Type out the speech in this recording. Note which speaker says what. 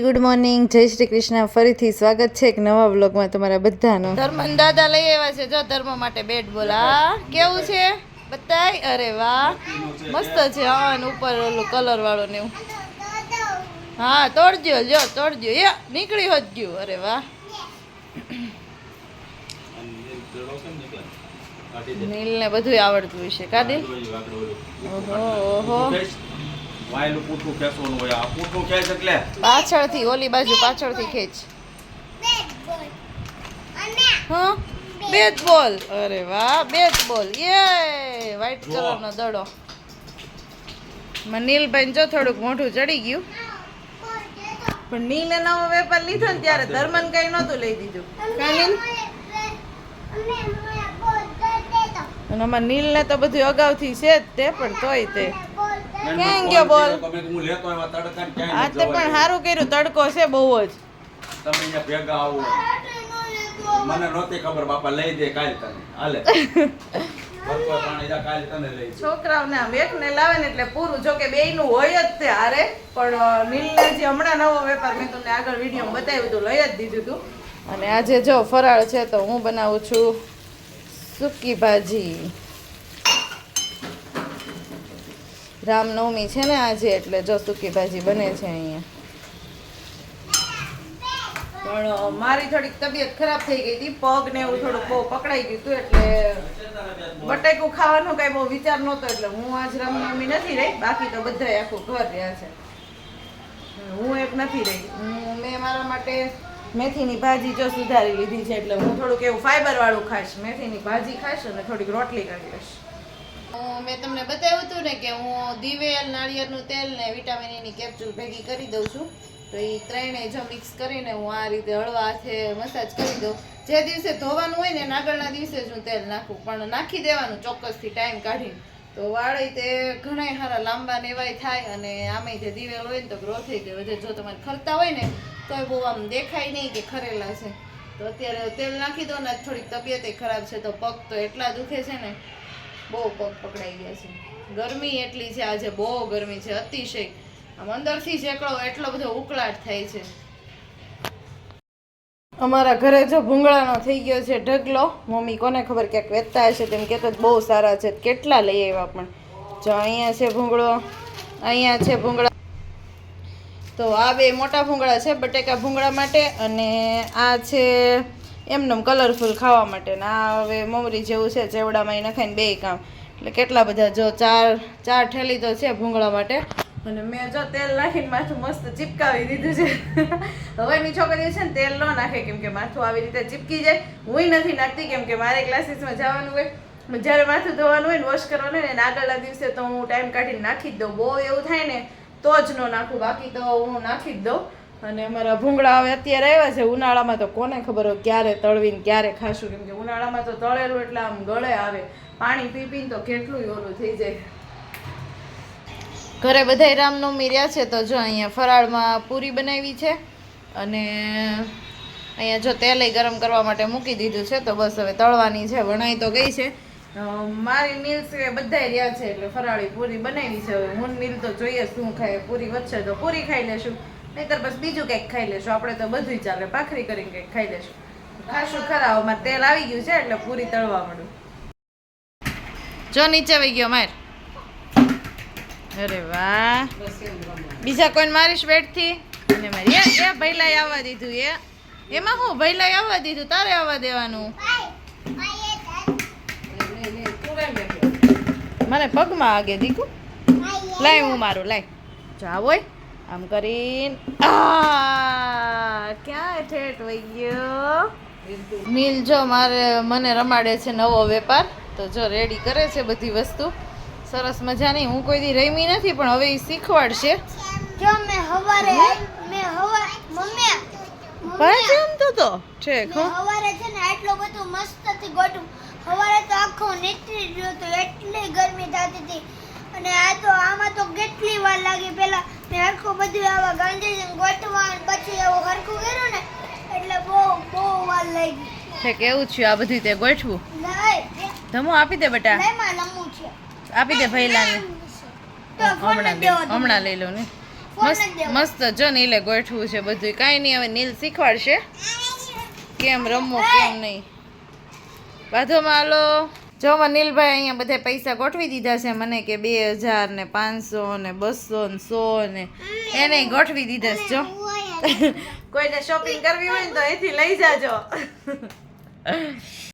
Speaker 1: Good morning જય શ્રી કૃષ્ણ. ફરીથી સ્વાગત છે એક નવા વ્લોગમાં તમારા બધાનો. ધર્મન દાદા લઈ આવ્યા છે. જો ધર્મ માટે બેટ બોલા. કેવું છે? બતાય અરે વાહ. મસ્ત છે. હા ઉપર ઓલું કલર વાળું ને હા, તોડજો. જો, તોડજો. એ, નીકળી હોત ગયું અરે વાહ. નીલ ને બધું આવડતું હશે. કાદી ઓહો ઓહો.
Speaker 2: વાયલું પૂઠું ખેંચવાનું હોય આ પૂઠું ખેંચ એટલે?
Speaker 1: પાછળથી ઓલી બાજુ પાછળથી ખેંચ. હા? બેટ બોલ. અરે વાહ બેટ બોલ. યે વ્હાઈટ કલરનો દડો. મનીલભાઈ જો થોડુંક મોઢું ચડી ગયું. પણ નીલે નવો વેપાર લીધો ને ત્યારે ધર્મન કઈ નહોતું લઈ દીધું. કાં નીલ? અને આમાં નીલને તો બધું અગાઉથી છે જ તે પણ તોય તે. ક્યાં ગયો બોલ?
Speaker 2: તમે હું લેતો એમાં તડકા ક્યાંય
Speaker 1: આ તો પણ સારું કર્યું તડકો છે બહુ જ.
Speaker 2: તમે અહીંયા ભેગા આવો. મને નહોતી ખબર બાપા લઈ દે કાલ તને. હાલે. ભરપૂર પાણી જા કાલ તને લઈ દે.
Speaker 1: છોકરાઓને આમ એકને લાવે ને એટલે પૂરું. જો કે બેયનું હોય જ તે હારે પણ નીલને જે હમણાં નવો વેપાર મેં તમને આગળ વીડિયો બતાવ્યું હતું લઈ જ દીધું હતું અને આજે જો ફરાળ છે તો હું બનાવું છું સૂકી ભાજી. રામનવમી છે ને આજે એટલે જો સૂકી ભાજી બને છે અહીંયા. પણ મારી થોડીક તબિયત ખરાબ થઈ ગઈ હતી પગ ને એવું થોડુંક બહુ પકડાઈ ગયું હતું એટલે બટેકું ખાવાનો કઈ બહુ વિચાર નહોતો એટલે હું આજ રામનવમી નથી રહી બાકી તો બધાય આખું ઘર રહ્યા છે. હું એક નથી રહી. હું મેં મારા માટે મેથીની ભાજી જો સુધારી લીધી છે એટલે હું થોડુંક એવું ફાઈબર વાળું ખાઈશ. મેથીની ભાજી ખાઈશ અને થોડીક રોટલી કરી લઈશ. મેં તમને બતાવ્યું હતું ને કે હું દિવેલ, નાળિયેરનું તેલ ને વિટામિન એની કેપ્સ્યુલ ભેગી કરી દઉં છું. તો એ ત્રણેય જો મિક્સ કરીને હું આ રીતે હળવા હાથે મસાજ કરી દઉં. જે દિવસે ધોવાનું હોય ને આગળના દિવસે જ હું તેલ નાખું. પણ નાખી દેવાનું ચોક્કસથી ટાઈમ કાઢીને. તો વાળ તે ઘણા સારા લાંબા નેવાય થાય અને આમેય જે દિવેલ હોય ને તો ગ્રો થઈ જાય. વધે જો તમારે ખરતા હોય ને, તોય બહુ આમ દેખાય નહીં કે ખરેલા છે. તો અત્યારે તેલ નાખી દો ને થોડીક તબિયત ખરાબ છે તો પગ તો એટલા દુખે છે ને બહુ પગ પકડાઈ ગયા છે. ગરમી એટલી છે આજે, બહુ ગરમી છે, અતિશય. આમ અંદરથી જેકળો એટલો બધો ઉકળાટ થાય છે. અમારા ઘરે જો ભૂંગળાનો થઈ ગયો છે ઢગલો. મમ્મી કોને ખબર ક્યાંક વેચતા હશે તેમ કહેતો બહુ સારા છે. કેટલા લઈ આવ્યા પણ. જો અહીંયા છે ભૂંગળો, અહીંયા છે ભૂંગળા. તો આ બે મોટા ભૂંગળા છે બટેકા ભૂંગળા માટે અને આ છે એમનેમ કલરફુલ ખાવા માટે. ને આ હવે મમરી જેવું છે, ચેવડામાં એ નખાઈને બે કામ. એટલે કેટલા બધા જો ચાર ચાર ઠેલી તો છે ભૂંગળા માટે. અને મેં જો તેલ નાખીને માથું મસ્ત ચીપકાવી દીધું છે. હવેની છોકરીઓ છે ને તેલ ન નાખે કેમ કે માથું આવી રીતે ચીપકી જાય. હું નથી નાખતી કેમ કે મારે ક્લાસીસમાં જવાનું હોય. જ્યારે માથું ધોવાનું હોય ને વોશ કરવાનું હોય ને આગળના દિવસે તો હું ટાઈમ કાઢીને નાખી જ દઉં. બહુ એવું થાય ને તો જ ન નાખું. બાકી તો હું નાખી જ દઉં. અને અમારા ભૂંગળા હવે અત્યારે આવ્યા છે. ઉનાળામાં તો કોને ખબર હોય ક્યારે તળવીને ક્યારે ખાશું. કેમ કે ઉનાળામાં તો તળેલું એટલે આમ ગળે આવે. પાણી પી પીને તો કેટલું ઓલું થઈ જાય. ઘરે બધાય રામનવમી રહ્યા છે તો જો અહીંયા ફરાળમાં પૂરી બનાવી છે. અને અહીંયા જો તેલ ગરમ કરવા માટે મૂકી દીધું છે તો બસ હવે તળવાની છે. વણાઈ તો ગઈ છે. મારી નીલ સિવાય બધાય રહ્યા છે એટલે ફરાળી પૂરી બનાવી છે. હવે હું નીલ તો જોઈએ શું ખાય, પૂરી વચ્ચે તો પૂરી ખાઈ લેશું. નહીતર બસ બીજું કંઈક ખાઈ લેશું. આપણે તો બધું ચાલે. ભાખરી કરીને કંઈક ખાઈ લેશું. ખાશું ખરા અમારે તેલ આવી ગયું છે એટલે પૂરી તળવા મળ્યું જો નીચે વહી ગયો માર. અરે વાહ. બીજા કોઈને મારીશ બેટથી? અને મારી એ એ ભૈલાય આવવા દીધું એ. એમાં હું? ભૈલાય આવવા દીધું? તારે આવવા દેવાનું? મને પગમાં આગે દીકુ. લાય હું મારું લાય. જાવ હોય. આમ કરીને આ ક્યાં ઠેઠ વહી ગયો? મિલ જો મારે મને રમાડે છે નવો વેપાર તો જો રેડી કરે છે બધી વસ્તુ. સરસ મજાની હું કોઈ દી રમી નથી પણ હવે એ શીખવાડશે.
Speaker 3: જો મેં હવારે મેં હવા મમ્મી
Speaker 1: ભાઈ કેમ તો તો? ઠીક
Speaker 3: મેં હવારે છે ને આટલું બધું મસ્તથી ગોઠવું. હવારે તો આખો નીકળી ગયો તો એટલી ગરમી થતી હતી. અને આ તો આમાં તો કેટલી વાર લાગી. પેલા મેં હરખું બધું આવા ગાંધીજી ગોઠવાણ પછી એવું હરખું કર્યું ને એટલે બહુ બહુ વાર લાગી.
Speaker 1: છે કેવું થયું આ બધું તે ગોઠવું? ધમો આપી દે બેટા.
Speaker 3: છે.
Speaker 1: આપી દે ભૈલાને. હમણાં લઈ લો ને. મસ્ત
Speaker 3: જ
Speaker 1: નીલે ગોઠવું છે બધું. કાંઈ નહીં હવે નીલ શીખવાડશે. કેમ રમવું કેમ નહીં. બાધો હાલો જો માં અહીંયા બધા પૈસા ગોઠવી દીધા છે મને કે બે હજાર ને પાંચસો ને બસો ને સો ને એને ગોઠવી દીધા છે જો. કોઈને શોપિંગ કરવી હોય ને તો અહીંથી લઈ જાજો.